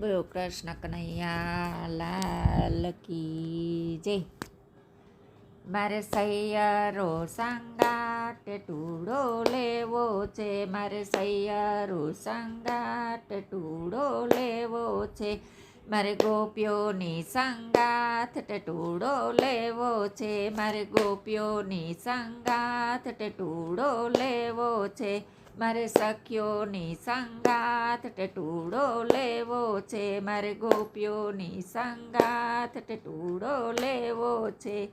બોલો, કૃષ્ણ કનૈયા, લાલ કી જય. મારે સૈયારો સંગાટ ટૂડો લેવો છે. મારે સૈયારો સંગાટ ટૂડો લેવો છે. મારે ગોપીઓની સંગાથ ટુડો લેવો છે. મારે ગોપીઓની સંગાથ ટુડો લેવો છે. મારે સખીઓની સંગાથ ટૂડો લેવો છે. મારે ગોપીઓની સંગાથ ટૂડો લેવો છે.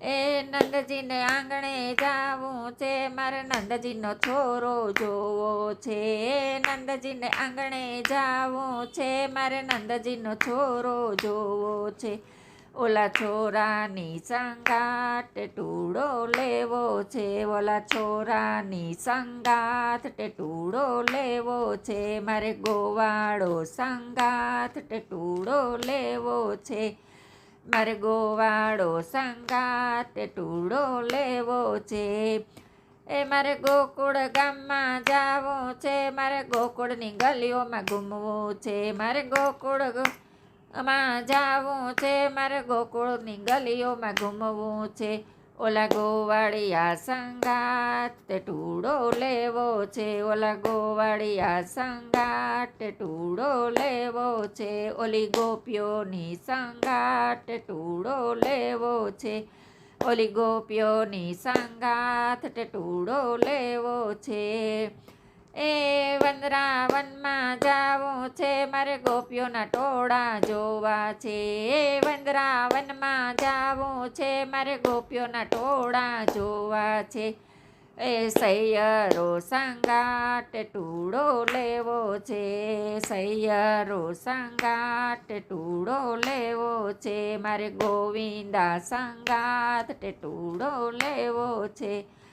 એ નંદજીને આંગણે જાવું છે. મારે નંદજીનો છોરો જોવો છે. એ નંદજીને આંગણે જાવું છે. મારે નંદજીનો છોરો જોવો છે. ઓલા છોરાની સંગાત ટૂડો લેવો છે. ઓલા છોરાની સંગાત ટૂડો લેવો છે. મારે ગોવાળો સંગાત ટૂડો લેવો છે. મારે ગોવાળો સંગાત ટૂડો લેવો છે. એ મારે ગોકુળ ગામમાં જાવું છે. મારે ગોકુળની ગલીઓમાં ઘૂમવું છે. મારે ગોકુળ માં જાવું છે મારે ગોકુળની ગલીઓમાં ઘૂમવું છે. ઓલા ગોવાળિયા સંગાત ટૂડો લેવો છે. ઓલા ગોવાળિયા સંગાટ ટૂડો લેવો છે. ઓલી ગોપીઓની સંગાટ ટૂડો લેવો છે. ઓલી ગોપીઓની સંગાત ટૂડો લેવો છે. એ વંદરાવનમાં જાવું છે, મારે ગોપીઓના ટોળા જોવા છે. એ વંદરાવનમાં જાવું છે, મારે ગોપીઓના ટોળા જોવા છે. એ સૈયરો સંગાટ ટૂડો લેવો છે, સૈયરો સંગાટ ટૂડો લેવો છે, મારે ગોવિંદા સંગાત ટૂડો લેવો છે.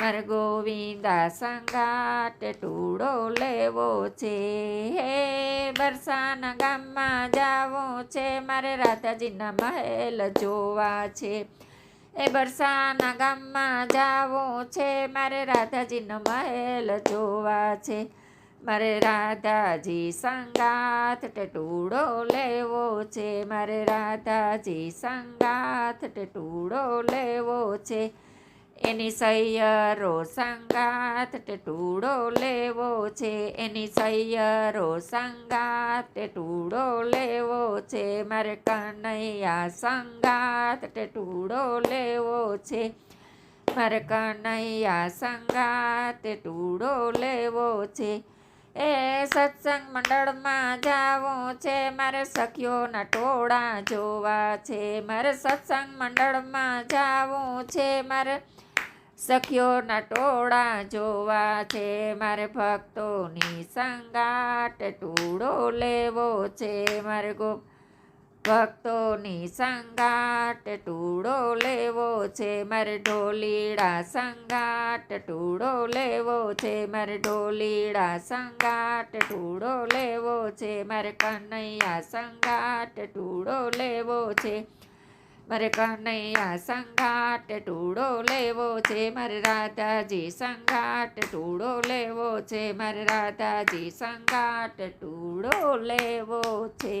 મારે ગોવિંદા સંગાટ ટૂડો લેવો છે. હે બરસાના ગામમાં જાવું છે. મારે રાધાજીના મહેલ જોવા છે. એ બરસાના ગામમાં જાવું છે. મારે રાધાજીનો મહેલ જોવા છે. મારે રાધાજી સંગાત ટૂડો લેવો છે. મારે રાધાજી સંગાત ટૂડો લેવો છે. એની સૈયરો સંગાત ટૂડો લેવો છે. એની સૈયરો સંગાત ટૂડો લેવો છે. મારે કનૈયા સંગાત ટૂડો લેવો છે. મારે કનૈયા સંગાત ટૂડો લેવો છે. એ સત્સંગ મંડળમાં જાવું છે. મારે સખીઓના ટોળા જોવા છે. મારે સત્સંગ મંડળમાં જાવું છે. મારે સખીઓના ટોળા જોવા છે, મારે ભક્તોની સંગાટ ટૂળો લેવો છે, મારે ગો, ભક્તોની સંગાટ ટૂડો લેવો છે, મારે ઢોલીડા સંગાટ ટૂળો લેવો છે, મારે ઢોલીડા સંગાટ ટૂડો લેવો છે, મારે કનૈયા સંગાટ ટૂડો લેવો છે. મારે કનૈયા સંઘાટ ટૂડો લેવો છે, મારે રાધાજી સંઘાટ ટૂડો લેવો છે, મારે રાધાજી સંઘાટ ટૂડો લેવો છે.